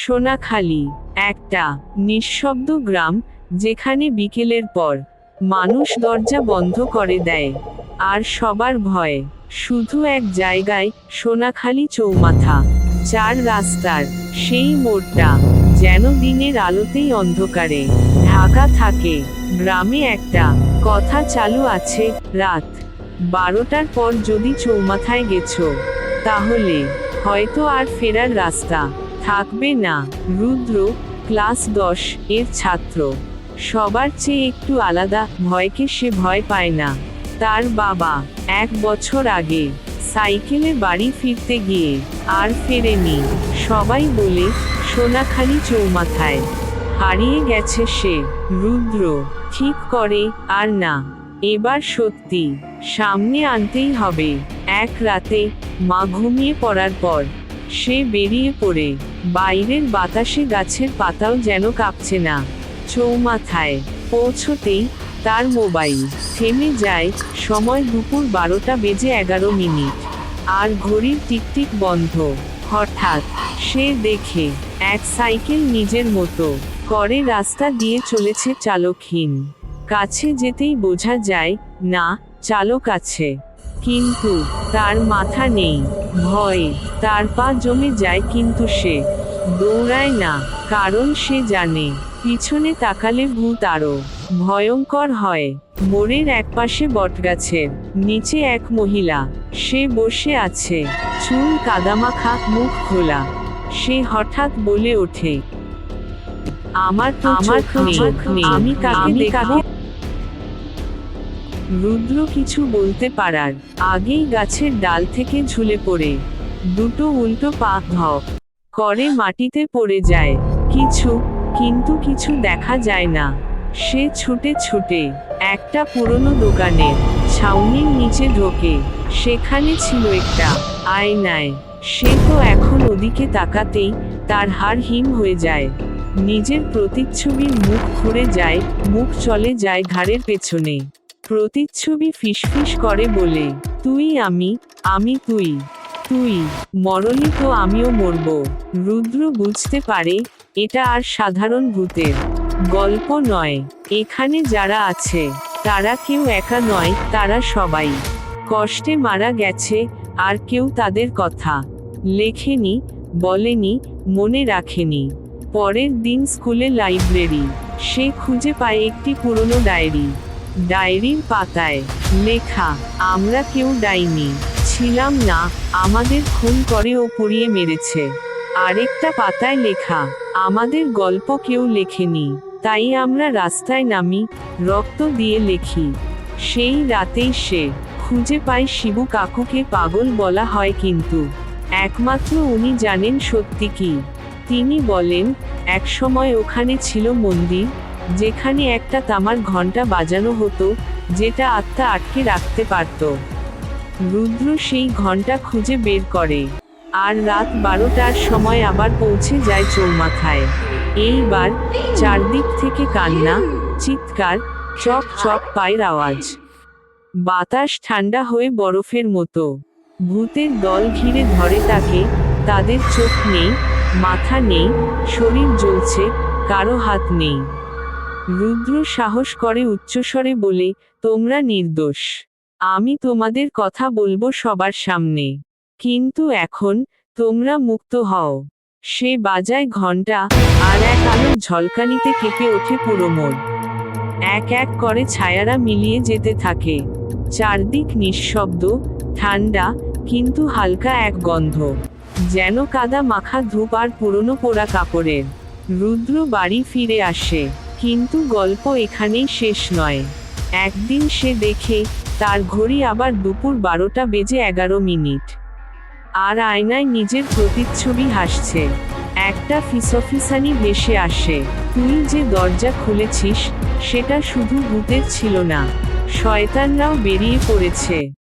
সোনাখালি, একটা নিঃশব্দ গ্রাম যেখানে বিকেলের পর মানুষ দরজা বন্ধ করে দেয়, আর সবার ভয়, শুধু এক জায়গায় সোনাখালি চৌমাথা, চার রাস্তার সেই মোড়টা যেন দিনের আলোতেই অন্ধকারে, ঢাকা থাকে, গ্রামে একটা কথা চালু আছে, রাত বারোটার পর যদি চৌমাথায় গেছো, তাহলে হয়তো আর ফেরার রাস্তা থাকবে না। রুদ্র, ক্লাস দশ এর ছাত্র। সবার চেয়ে একটু আলাদা, ভয়কে সে ভয় পায় না। তার বাবা, এক বছর আগে, সাইকেলে বাড়ি ফিরতে গিয়ে, আর ফেরেনি। সবাই বলে, সোনাখালি চৌমাথায়। হারিয়ে গেছে সে, রুদ্র। ঠিক করে, আর না। এবার সত্যি, সামনে আনতেই হবে। এক রাতে, মা ঘুমিয়ে পড়ার পর, সে বেরিয়ে পড়ে। বাইরের বাতাসে গাছের পাতাও যেন কাঁপছে না। চৌমাথায় পৌঁছতেই তার মোবাইল থেমে যায় সময় দুপুর বারোটা বেজে এগারো মিনিট। আর ঘড়ির টিকটিক বন্ধ। হঠাৎ সে দেখে এক সাইকেল নিজের মতো করে রাস্তা দিয়ে চলেছে চালকহীন। কাছে যেতেই বোঝা যায়, না, চালক আছে। কিন্তু তার মাথা নেই ভয়ে তার পা জমে যায় কিন্তু সে দৌড়ায় না কারণ সে জানে পিছনে তাকালে ভূত আরও ভয়ঙ্কর হয়। মোড়ের একপাশে বটগাছের নিচে এক মহিলা সে বসে আছে চুল কাদামাখা মুখ খোলা। সে হঠাৎ বলে ওঠে আমার আমার আমি কাকে রুদ্র কিছু বলতে পারার। আগেই গাছের ডাল থেকে ঝুলে পড়ে। দুটো উল্টো পা ধপ করে মাটিতে পড়ে যায়। কিছু, কিন্তু কিছু দেখা যায় না। সে ছুটে ছুটে একটা পুরনো দোকানের ছাউনির নিচে ঢোকে। সেখানে ছিল একটা আয়নায়। সে তো এখন ওদিকে তাকাতেই তার হাড় হিম হয়ে যায়। নিজের প্রতিচ্ছবির মুখ ঘুরে যায়, মুখ চলে যায় ঘাড়ের পেছনে। প্রতিচ্ছবি ফিসফিস করে বলে, তুই আমি আমি তুই তুই, মরলি তো আমিও মরব। রুদ্র বুঝতে পারে, এটা আর সাধারণ ভূতের গল্প নয়। এখানে যারা আছে, তারা কেউ একা নয়, তারা সবাই। কষ্টে মারা গেছে, আর কেউ তাদের কথা লেখেনি, বলেনি, মনে রাখেনি। পরের দিন স্কুলে লাইব্রেরি, সে খুঁজে পায় একটি পুরনো ডায়েরি। ডায়েরির পাতায়। লেখা, আমরা কেউ ডাইনি, ছিলাম না, আমাদের খুন করে ও পুড়িয়ে মেরেছে। আরেকটা পাতায় লেখা, আমাদের গল্প কেউ লেখেনি, তাই আমরা রাস্তায় নামি, রক্ত দিয়ে লেখি। সেই রাতেই সে, খুঁজে পায় শিবু কাকুকে পাগল বলা হয় কিন্তু। একমাত্র উনি জানেন সত্যি কি। তিনি বলেন, একসময় ওখানে ছিল মন্দির যেখানে একটা তামার ঘণ্টা বাজানো হতো, যেটা আত্মা আটকে রাখতে পারত। রুদ্র সেই ঘণ্টা খুঁজে বের করে। আর রাত বারোটার সময় আবার পৌঁছে যায় চৌমাথায়। এইবার চারদিক থেকে কান্না, চিৎকার চক চক পায়ের আওয়াজ। বাতাস ঠান্ডা হয়ে বরফের মতো। ভূতের দল ঘিরে ধরে তাকে, তাদের চোখ নেই, মাথা নেই, শরীর জ্বলছে, কারও হাত নেই। রুদ্র সাহস করে উচ্চস্বরে বলে, তোমরা নির্দোষ। আমি তোমাদের কথা বলব সবার সামনে। কিন্তু এখন তোমরা মুক্ত হও সে বাজায় ঘণ্টা আর এক আলোর ঝলকানিতে কেঁপে ওঠে পুরো মোড় এক এক করে ছায়ারা মিলিয়ে যেতে থাকে। চারদিক নিঃশব্দ, ঠান্ডা, কিন্তু হালকা এক গন্ধ। যেন কাদা মাখা ধূপ আর পুরনো পোড়া কাপড়ের। রুদ্র বাড়ি ফিরে আসে। কিন্তু গল্প এখানেই শেষ নয়। একদিন সে দেখে, তার ঘড়ি আবার দুপুর বারোটা বেজে এগারো মিনিট। আর আয়নায় নিজের প্রতিচ্ছবি হাসছে। একটা ফিসফিসানি ভেসে আসে। তুই যে দরজা খুলেছিস, সেটা শুধু ভূতের ছিল না, শয়তানরাও বেরিয়ে পড়েছে।